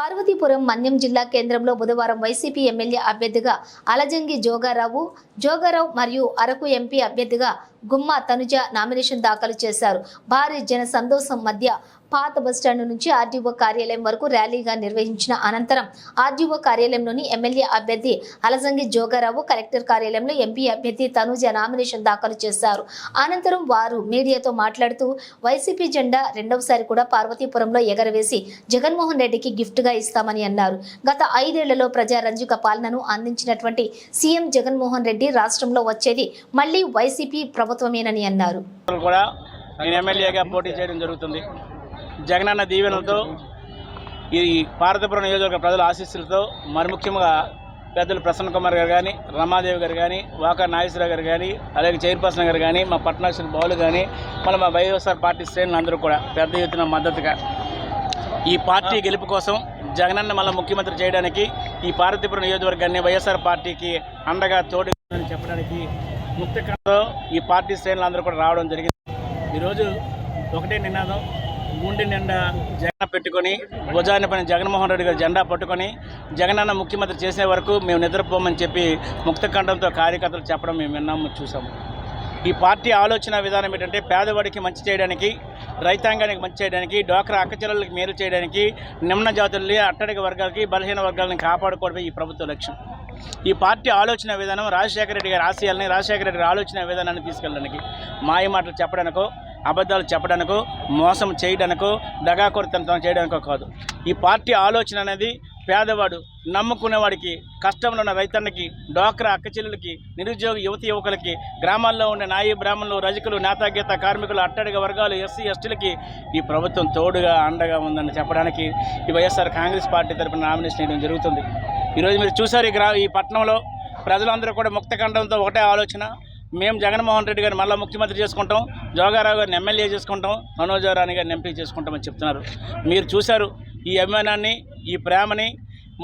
పార్వతీపురం మన్యం జిల్లా కేంద్రంలో బుధవారం వైసీపీ ఎమ్మెల్యే అభ్యర్థిగా అలజంగి జోగారావు జోగారావు మరియు అరకు ఎంపీ అభ్యర్థిగా గుమ్మ తనుజ నామినేషన్ దాఖలు చేశారు. భారీ జన సంతోషం మధ్య పాత బస్టాండ్ నుంచి ఆర్డీఓ కార్యాలయం వరకు ర్యాలీగా నిర్వహించిన అనంతరం ఆర్డీఓ కార్యాలయంలోని ఎమ్మెల్యే అభ్యర్థి అలజంగి జోగారావు కలెక్టర్ కార్యాలయంలో ఎంపీ అభ్యర్థి తనుజ నామినేషన్ దాఖలు చేశారు. అనంతరం వారు మీడియాతో మాట్లాడుతూ వైసీపీ జెండా రెండవసారి కూడా పార్వతీపురంలో ఎగరవేసి జగన్మోహన్ రెడ్డికి గిఫ్ట్గా ఇస్తామని అన్నారు. గత ఐదేళ్ళలో ప్రజారంజుక పాలనను అందించినటువంటి సీఎం జగన్మోహన్ రెడ్డి రాష్ట్రంలో వచ్చేది మళ్ళీ వైసీపీ ప్రభుత్వమేనని అన్నారు. కూడా నేను ఎమ్మెల్యేగా పోటీ చేయడం జరుగుతుంది. జగనన్న దీవెనలతో ఈ పార్వతీపురం నియోజకవర్గ ప్రజల ఆశీస్సులతో మరి ముఖ్యంగా పెద్దలు ప్రసన్న కుమార్ గారు కానీ రమాదేవి గారు కానీ వాకా నాగేశ్వరరావు గారు కానీ అలాగే చైర్పర్సన్ గారు కానీ మా పట్టణాశ్వరి బావులు కానీ మళ్ళీ మా వైఎస్ఆర్ పార్టీ శ్రేణులు అందరూ కూడా పెద్ద ఎత్తున మద్దతుగా ఈ పార్టీ గెలుపు కోసం జగనన్న మళ్ళీ ముఖ్యమంత్రి చేయడానికి ఈ పార్వతీపురం నియోజకవర్గాన్ని వైఎస్ఆర్ పార్టీకి అండగా తోడు అని చెప్పడానికి ముక్తకంతో ఈ పార్టీ శ్రేణులు అందరూ కూడా రావడం జరిగింది. ఈరోజు ఒకటే నినాదం గుండె నిండా జగన్ పెట్టుకొని భుజాన్ని పైన జగన్మోహన్ రెడ్డి గారు జెండా పట్టుకొని జగనన్న ముఖ్యమంత్రి చేసే వరకు మేము నిద్రపోమని చెప్పి ముక్తఖండంతో కార్యకర్తలు చెప్పడం మేము విన్నాము చూసాము ఈ పార్టీ ఆలోచన విధానం ఏంటంటే పేదవాడికి మంచి చేయడానికి రైతాంగానికి మంచి చేయడానికి డోక్రా అక్కచెల్లెళ్ళకి మేలు చేయడానికి నిమ్న జాతుల్ని అట్టడిక వర్గాలకి బలహీన వర్గాలని కాపాడుకోవడమే ఈ ప్రభుత్వ లక్ష్యం. ఈ పార్టీ ఆలోచన విధానం రాజశేఖర రెడ్డి గారి ఆశయాలని రాజశేఖర రెడ్డి గారి ఆలోచన విధానాన్ని తీసుకెళ్ళడానికి మాయ మాటలు చెప్పడానికో అబద్ధాలు చెప్పడానికి మోసం చేయడానికి దగాకొరతనం చేయడానికో కాదు. ఈ పార్టీ ఆలోచన అనేది పేదవాడు నమ్ముకునేవాడికి కష్టంలో ఉన్న రైతన్నకి డోక్రా అక్కచెల్లెలకి నిరుద్యోగ యువతి యువకులకి గ్రామాల్లో ఉండే నాయి బ్రాహ్మణులు రజకులు నేతాగీత కార్మికులు అట్టడిగ వర్గాలు ఎస్సీ ఎస్టీలకి ఈ ప్రభుత్వం తోడుగా అండగా ఉందని చెప్పడానికి ఈ వైఎస్ఆర్ కాంగ్రెస్ పార్టీ తరఫున నామినేషన్ వేయడం జరుగుతుంది. ఈరోజు మీరు చూసారు ఈ గ్రా ఈ పట్టణంలో ప్రజలందరూ కూడా ముక్తకంఠంతో ఒకటే ఆలోచన మేము జగన్మోహన్ రెడ్డి గారిని మళ్ళీ ముఖ్యమంత్రి చేసుకుంటాం జోగారావు గారిని ఎమ్మెల్యే చేసుకుంటాం మనోజరాణి గారిని ఎంపీ చేసుకుంటామని చెప్తున్నారు. మీరు చూశారు ఈ అభిమానాన్ని ఈ ప్రేమని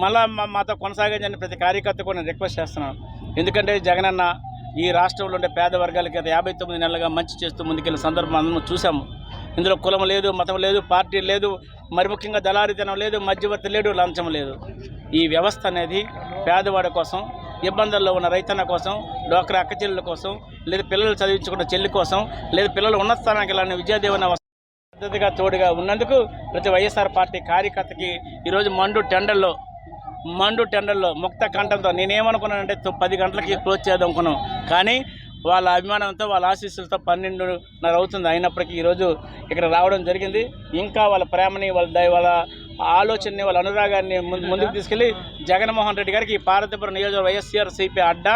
మళ్ళా మాతో కొనసాగించని ప్రతి కార్యకర్త కూడా నేను రిక్వెస్ట్ చేస్తున్నాను. ఎందుకంటే జగనన్న ఈ రాష్ట్రంలో ఉండే పేద వర్గాలకి గత యాభై తొమ్మిది నెలలుగా మంచి చేస్తూ ముందుకెళ్ళిన సందర్భం అందరం చూసాము ఇందులో కులం లేదు మతం లేదు పార్టీ లేదు మరి ముఖ్యంగా దళారితనం లేదు మధ్యవర్తి లేడు లంచం లేదు. ఈ వ్యవస్థ అనేది పేదవాడి కోసం ఇబ్బందుల్లో ఉన్న రైతన్న కోసం డోక్రా అక్క చెల్లెల కోసం లేదా పిల్లలు చదివించుకున్న చెల్లి కోసం లేదా పిల్లలు ఉన్నత స్థానానికి వెళ్ళిన విద్యాదేవన పద్ధతిగా తోడుగా ఉన్నందుకు ప్రతి వైఎస్ఆర్ పార్టీ కార్యకర్తకి ఈరోజు మండు టెండర్లో మండు టెండర్లో ముక్త కంఠంతో నేనేమనుకున్నానంటే పది గంటలకి క్లోజ్ చేద్దాం అనుకున్నాం కానీ వాళ్ళ అభిమానంతో వాళ్ళ ఆశీస్సులతో పన్నెండున్నర అవుతుంది. అయినప్పటికీ ఈరోజు ఇక్కడ రావడం జరిగింది. ఇంకా వాళ్ళ ప్రేమని వాళ్ళ దయ వాళ్ళ ఆలోచనని వాళ్ళ అనురాగాన్ని ముందు ముందుకు తీసుకెళ్ళి జగన్మోహన్ రెడ్డి గారికి ఈ పార్వతీపురం నియోజకవర్గ వైఎస్ఆర్ సిపి అడ్డా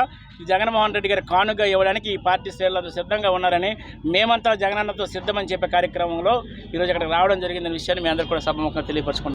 జగన్మోహన్ రెడ్డి గారి కానుగా ఇవ్వడానికి ఈ పార్టీ శ్రేణులతో సిద్ధంగా ఉన్నారని మేమంతా జగనన్నతో సిద్ధమని చెప్పే కార్యక్రమంలో ఈరోజు అక్కడికి రావడం జరిగిందనే విషయాన్ని మీ అందరూ కూడా సభముఖంగా తెలియపరచుకుంటున్నాం